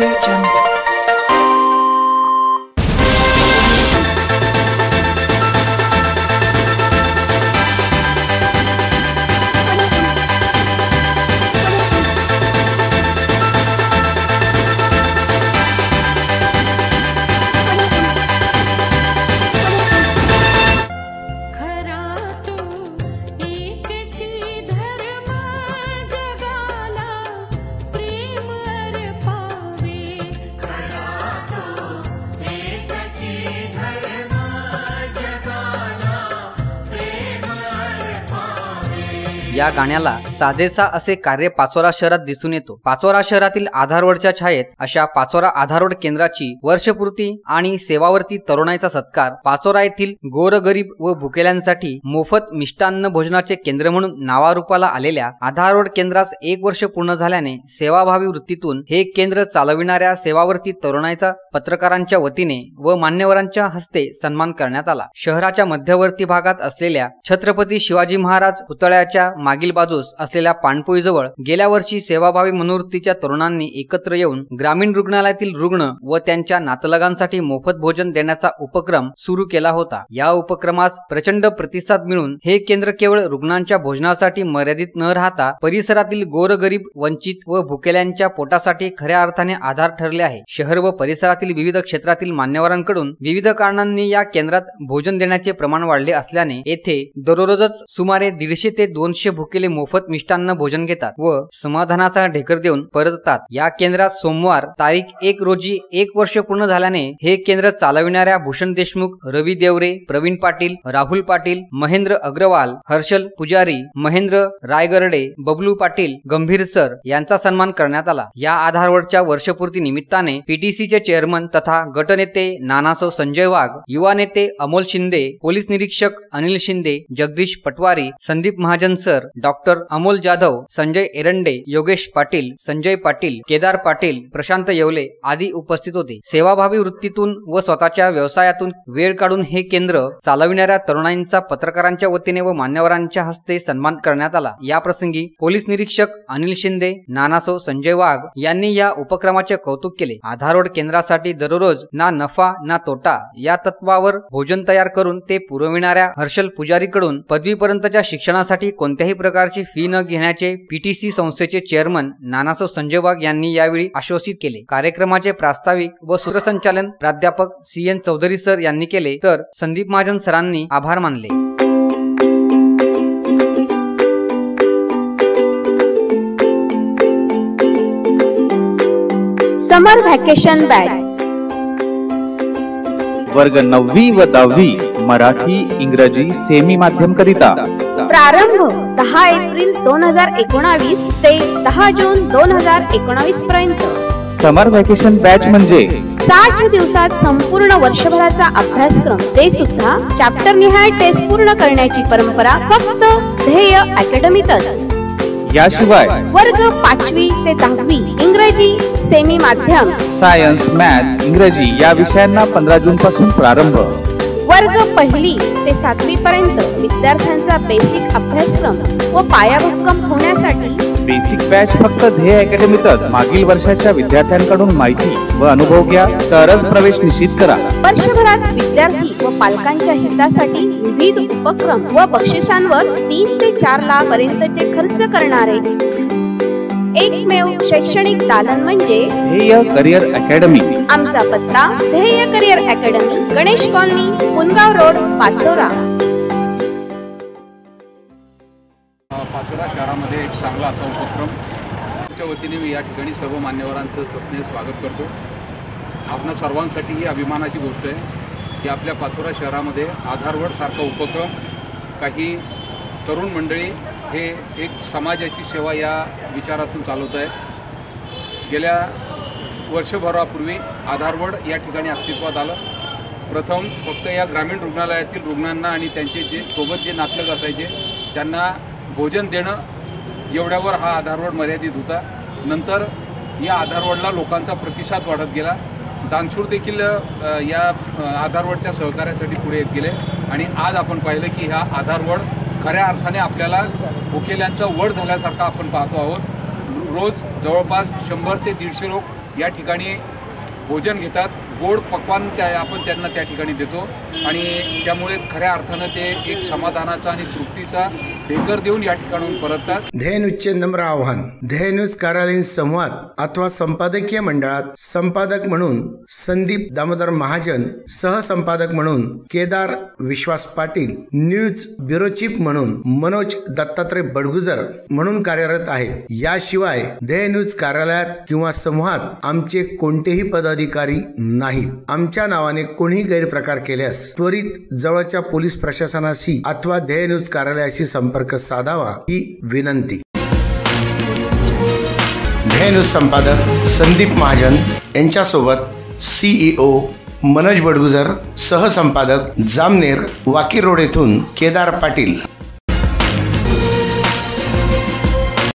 your. या गाण्याला साजेसा असे कार्य पाचोरा शहरात दिसून येतो. पाचोरा शहरातील आधारवडच्या छायेत अशा पाचोरा आधारवड केंद्राची वर्षपूर्ती आणि सेवावर्ती तरुणाईचा सत्कार पाचोरा येथील गोरगरीब व भुकेल्यांसाठी मोफत मिष्टान्न भोजनाचे केंद्र म्हणून नावारूपाला आलेल्या आधारवड केंद्रास एक वर्ष पूर्ण झाल्याने सेवाभावी वृत्तीतून हे केंद्र चालविणाऱ्या सेवावर्ती तरुणाईचा पत्रकारांच्या वतीने व मान्यवरांच्या हस्ते सन्मान करण्यात आला. शहराच्या मध्यवर्ती भागात असलेल्या छत्रपती शिवाजी महाराज पुतळ्याच्या मागील बाजूस असलेल्या पाणपोईजवळ गेल्या वर्षी सेवाभावी मनोवृत्तीच्या तरुणांनी एकत्र येऊन ग्रामीण रुग्णालयातील रुग्ण व त्यांच्या नातलगांसाठी मोफत भोजन देण्याचा उपक्रम सुरू केला होता. या उपक्रमास प्रचंड प्रतिसाद मिळून हे केंद्र केवळ रुग्णांच्या भोजनासाठी मर्यादित न राहता परिसरातील गोरगरीब वंचित व भुकेल्यांच्या पोटासाठी खऱ्या अर्थाने आधार ठरले आहे. शहर व परिसरातील विविध क्षेत्रातील मान्यवरांकडून विविध कारणांनी या केंद्रात भोजन देण्याचे प्रमाण वाढले असल्याने येथे दररोजच सुमारे दीडशे ते दोनशे भुकेले मोफत मिष्टान्न भोजन घेतात व समाधानाचा ढेकर देऊन परततात. या केंद्रात सोमवार तारीख एक रोजी एक वर्ष पूर्ण झाल्याने हे केंद्र चालविणाऱ्या भूषण देशमुख रवी देवरे प्रवीण पाटील राहुल पाटील महेंद्र अग्रवाल हर्षल पुजारी महेंद्र रायगरडे बबलू पाटील गंभीर सर यांचा सन्मान करण्यात आला. या आधारवरच्या वर्षपूर्ती निमित्ताने पीटीसीचे चेअरमन तथा गटनेते नानासो संजय वाघ युवा नेते अमोल शिंदे पोलीस निरीक्षक अनिल शिंदे जगदीश पटवारी संदीप महाजन सर डॉक्टर अमोल जाधव संजय एरंडे योगेश पाटील संजय पाटील केदार पाटील प्रशांत येवले आदी उपस्थित होते. सेवाभावी वृत्तीतून व स्वतःच्या व्यवसायातून वेळ काढून हे केंद्र चालविणाऱ्या तरुणाईंचा पत्रकारांच्या वतीने व मान्यवरांच्या हस्ते सन्मान करण्यात आला. या प्रसंगी पोलीस निरीक्षक अनिल शिंदे नानासो संजय वाघ यांनी या उपक्रमाचे कौतुक केले. आधारवड केंद्रासाठी दररोज ना नफा ना तोटा या तत्वावर भोजन तयार करून ते पुरविणाऱ्या हर्षल पुजारीकडून पदवीपर्यंतच्या शिक्षणासाठी कोणत्याही प्रकारची फी न घेण्याचे पीटीसी संस्थेचे चेअरमन नानासो संजय वाघ यांनी यावेळी आश्वासित केले. कार्यक्रमाचे प्रास्ताविक व सूत्रसंचालन प्राध्यापक सी एन चौधरी सर यांनी केले. तर संदीप महाजन सरांनी आभार मानले. समर व्हॅकेशन बॅग वर्ग नववी व दहावी मराठी इंग्रजी सेमी माध्यम करिता. प्रारंभ दहा एप्रिल दोन हजार एकोणावीस ते दहा जून दोन हजार एकोणावीस पर्यंत. समर व्हॅकेशन बॅच म्हणजे? साठ दिवसात संपूर्ण वर्षभराचा अभ्यासक्रम. ते सुद्धा चॅप्टर निहाय टेस्ट पूर्ण करण्याची परंपरा फक्त ध्येय अकॅडमीतच याशिवाय? वर्ग पाचवी ते दहावी इंग्रजी सेमी माध्यम सायन्स मॅथ इंग्रजी या विषयांना पंधरा जून पासून प्रारंभ. वर्ग पहिली ते सातवी पर्यंत विद्यार्थ्यांचा बेसिक अभ्यासक्रम व पायाभक्कम होण्यासाठी बेसिक बॅच फक्त ध्येय अकॅडमीतच मागील वर्षाच्या विद्यार्थ्यांकडून माहिती व अनुभव घ्या. तरच प्रवेश निश्चित करा. वर्षभरात विद्यार्थी व पालकांच्या हितासाठी विविध उपक्रम व बक्षिसांवर तीन ते चार लाख पर्यंतचे खर्च करणारे एकमेव शैक्षणिक दालन म्हणजे ध्येय करिअर अकॅडमी. आमचा पत्ता ध्येय career academy Ganesh colony Pungaon road Pachora. Pachora शहरामध्ये एक चांगला असा उपक्रम. च्या वतीने मी या ठिकाणी सर्व मान्यवरांचं सस्नेह स्वागत करतो. आपणा सर्वांसाठी ही अभिमानाची गोष्ट आहे की आपल्या पाचोरा शहरामध्ये आधारवड सारखा उपक्रम काही तरुण मंडळी हे एक समाजाची सेवा या विचारातून चालवत आहे. गेल्या वर्षभरापूर्वी आधारवड या ठिकाणी अस्तित्वात आलं. प्रथम फक्त या ग्रामीण रुग्णालयातील रुग्णांना आणि त्यांचे जे सोबत जे नातलग असायचे त्यांना भोजन देणं एवढ्यावर हा आधारवड मर्यादित होता. नंतर या आधारवडला लोकांचा प्रतिसाद वाढत गेला. दानशूर देखील या आधारवडच्या सहकार्यासाठी पुढे येत गेले. आणि आज आपण पाहिलं की हा आधारवड खऱ्या अर्थाने आपल्याला भुकेल्यांचा वड झाल्यासारखा आपण पाहतो आहोत. रोज जवळपास शंभर ते दीडशे लोक या ठिकाणी भोजन घेतात. गोड पक्वान त्या आपण त्यांना त्या ठिकाणी देतो. आणि त्यामुळे खऱ्या अर्थानं ते एक समाधानाचा आणि तृप्तीचा ढेकर देऊन या ठिकाणून परततात. ध्येय नम्र आव्हान. ध्येय न्यूज कार्यालयीन संवाद अथवा संपादकीय मंडळात संपादक म्हणून संदीप दामोदर महाजन सहसंपादक म्हणून Kedar Vishwas Patil news bureau chief म्हणून मनोज दत्तात्रय बडगुजर म्हणून कार्यरत आहेत. याशिवाय ध्येय न्यूज कार्यालयात किंवा समूहात आमचे कोणतेही पदाधिकारी नाहीत. आमच्या नावाने कोणीही गैरप्रकार केल्यास त्वरित जवळच्या पोलीस प्रशासनाशी अथवा ध्येय न्यूज कार्यालयाशी संपर्क साधावा ही विनंती. ध्येय न्यूज संपादक संदीप महाजन यांच्यासोबत सीईओ मनोज बडगुजर सहसंपादक जामनेर वाकी रोड येथून केदार पाटील.